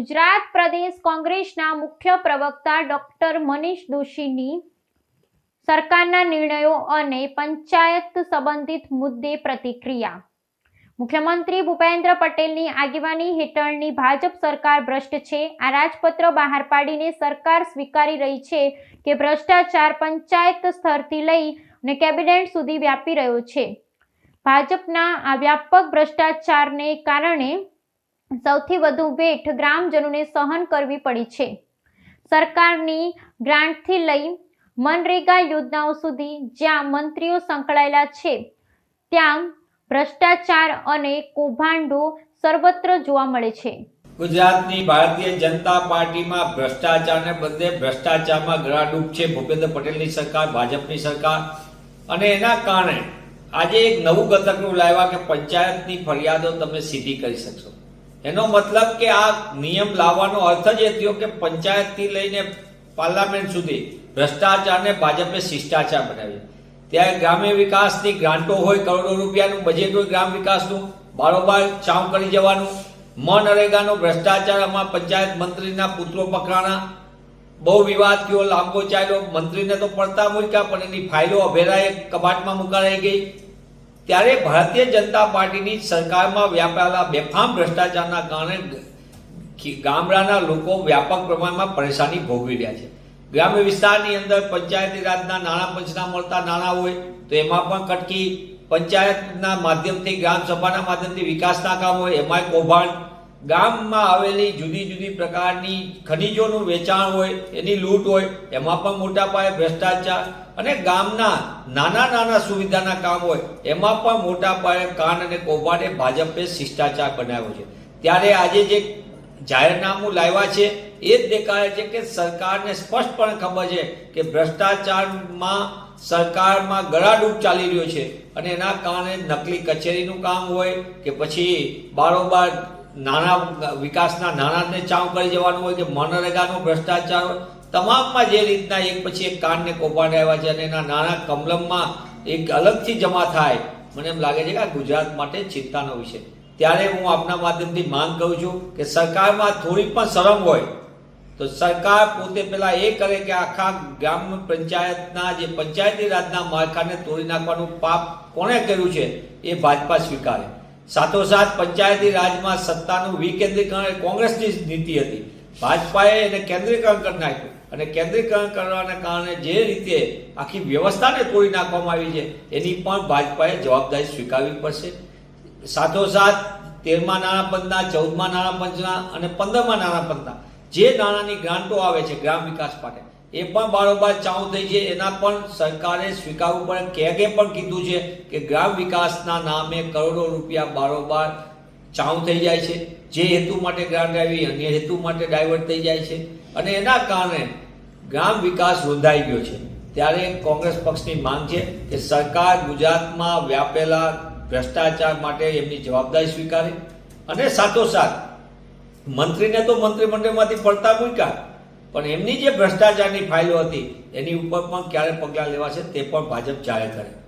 ગુજરાત પ્રદેશ કોંગ્રેસના મુખ્ય પ્રવક્તા ડોક્ટર મનીષ દોશીની સરકારના નિર્ણયો અને પંચાયત સંબંધિત મુદ્દે પ્રતિક્રિયા. મુખ્યમંત્રી ભૂપેન્દ્ર પટેલની આગેવાની હેઠળની ભાજપ સરકાર ભ્રષ્ટ છે. આ રાજપત્ર બહાર પાડીને સરકાર સ્વીકારી રહી છે કે ભ્રષ્ટાચાર પંચાયત સ્તરથી લઈ અને કેબિનેટ સુધી વ્યાપી રહ્યો છે. ભાજપના આ વ્યાપક ભ્રષ્ટાચારને કારણે સૌથી વધુ વેઠ ગ્રામજનોને સહન કરવી પડી છે. સરકારની ગ્રાન્ટથી લઈ મનરેગા યોજનાઓ સુધી જ્યાં મંત્રીઓ સંકળાયેલા છે, ત્યાં ભ્રષ્ટાચાર અને કૌભાંડો સર્વત્ર જોવા મળે છે. ગુજરાતની ભારતીય જનતા પાર્ટીમાં ભ્રષ્ટાચારને બદલે ભ્રષ્ટાચારમાં ગળાડૂબ છે ભૂપેન્દ્ર પટેલની સરકાર, ભાજપની સરકાર. અને એના કારણે આજે એક નવું ગતકનું લાવ્યા કે પંચાયતની ફરિયાદો તમે સીધી કરી શકશો. એનો મતલબ કે આ નિયમ લાવવાનો અર્થ જ એ થયો કે પંચાયતથી લઈને પાર્લામેન્ટ સુધી ભ્રષ્ટાચારને ભાજપે શિષ્ટાચાર બનાવ્યો. ત્યારે ગ્રામ્ય વિકાસની ગ્રાન્ટો હોય કરોડો રૂપિયાનું બજેટ હોય ગ્રામ વિકાસનું, બારોબાર ચાવ કરી જવાનું મનરેગાનો ભ્રષ્ટાચાર આમાં પંચાયત મંત્રીના પુત્રો પકડાણા, બહુ વિવાદ થયો, લાંબો ચાલ્યો, મંત્રીને તો પડતા મૂક્યા, પણ એની ફાઇલો અભેરાએ કબાટમાં મુકાઈ ગઈ. ત્યારે ભારતીય જનતા પાર્ટીની સરકારમાં વ્યાપાયેલા બેફામ ભ્રષ્ટાચારના કારણે ગામડાના લોકો વ્યાપક પ્રમાણમાં પરેશાની ભોગવી રહ્યા છે. ગ્રામ્ય વિસ્તારની અંદર પંચાયતી રાજના નાણાં પંચના મળતા નાણાં હોય તો એમાં પણ કટકી પંચાયતના માધ્યમથી ગ્રામ સભાના માધ્યમથી વિકાસના કામ હોય એમાંય કૌભાંડ ગામમાં આવેલી જુદી જુદી પ્રકારની ખનીજોનું વેચાણ હોય, એની લૂંટ હોય, એમાં પણ મોટા પાયે ભ્રષ્ટાચાર અને ગામના નાના નાના સુવિધાના કામ હોય, એમાં પણ મોટા પાયે કાન અને કૌભાંડે ભાજપે શિષ્ટાચાર બનાવ્યો છે. ત્યારે આજે જે જાહેરનામું લાવ્યા છે, એ જ દેખાડે છે કે સરકારને સ્પષ્ટપણે ખબર છે કે ભ્રષ્ટાચારમાં સરકારમાં ગળાડૂબ ચાલી રહ્યો છે અને એના કારણે નકલી કચેરીનું કામ હોય કે પછી બારોબાર નાના, વિકાસના નાણાંને ચાવ કરી જવાનું હોય કે મનરેગાનો ભ્રષ્ટાચાર હોય, તમામમાં જે રીતના એક પછી એક કાનને કૌભાંડ આવ્યા છે અને એના નાણાં કમલમમાં એક અલગથી જમા થાય, મને એમ લાગે છે કે આ ગુજરાત માટે ચિંતાનો વિષય. ત્યારે હું આપના માધ્યમથી માંગ કરું છું કે સરકારમાં થોડી પણ શરમ હોય, તો સરકાર પોતે પેલા એ કરે કે આખા ગ્રામ પંચાયતના જે પંચાયતી રાજના માળખાને તોડી નાખવાનું પાપ કોણે કર્યું છે એ ભાજપા સ્વીકારે. સાથોસાથ પંચાયતી રાજમાં સત્તાનું વિકેન્દ્રીકરણ એ કોંગ્રેસની નીતિ હતી. ભાજપાએ એને કેન્દ્રીકરણ કરી નાખ્યું. અને કેન્દ્રીકરણ કરવાના કારણે જે રીતે આખી વ્યવસ્થાને તોડી નાખવામાં આવી છે, એની પણ ભાજપાએ જવાબદારી સ્વીકારવી પડશે. સાથોસાથ તેરમા નાણાપંચના, ચૌદમા નાણાંપંચના અને પંદરમા નાણાપંચના જે નાણાંની ગ્રાન્ટો આવે છે ગ્રામ વિકાસ માટે એ પણ બારોબાર ચાઉ થઈ છે. એના પણ સરકારે સ્વીકારવું પડે. કેગે પણ કીધું છે કે ગ્રામ વિકાસના નામે કરોડો રૂપિયા બારોબાર ચાઉ થઈ જાય છે. જે હેતુ માટે ગ્રાન્ટ આવી અન્ય હેતુ માટે ડાયવર્ટ થઈ જાય છે. અને એના કારણે ગ્રામ વિકાસ રોંધાઈ ગયો છે. ત્યારે કોંગ્રેસ પક્ષની માંગ છે કે સરકાર ગુજરાતમાં વ્યાપેલા ભ્રષ્ટાચાર માટે એમની જવાબદારી સ્વીકારે. અને સાથોસાથ મંત્રીને તો મંત્રીમંડળમાંથી પડતા મૂક્યા. પણ એમની જે ભ્રષ્ટાચારની ફાઇલો હતી, એની ઉપર પણ ક્યારે પગલાં લેવા છે તે પણ ભાજપ જાહેર કરે.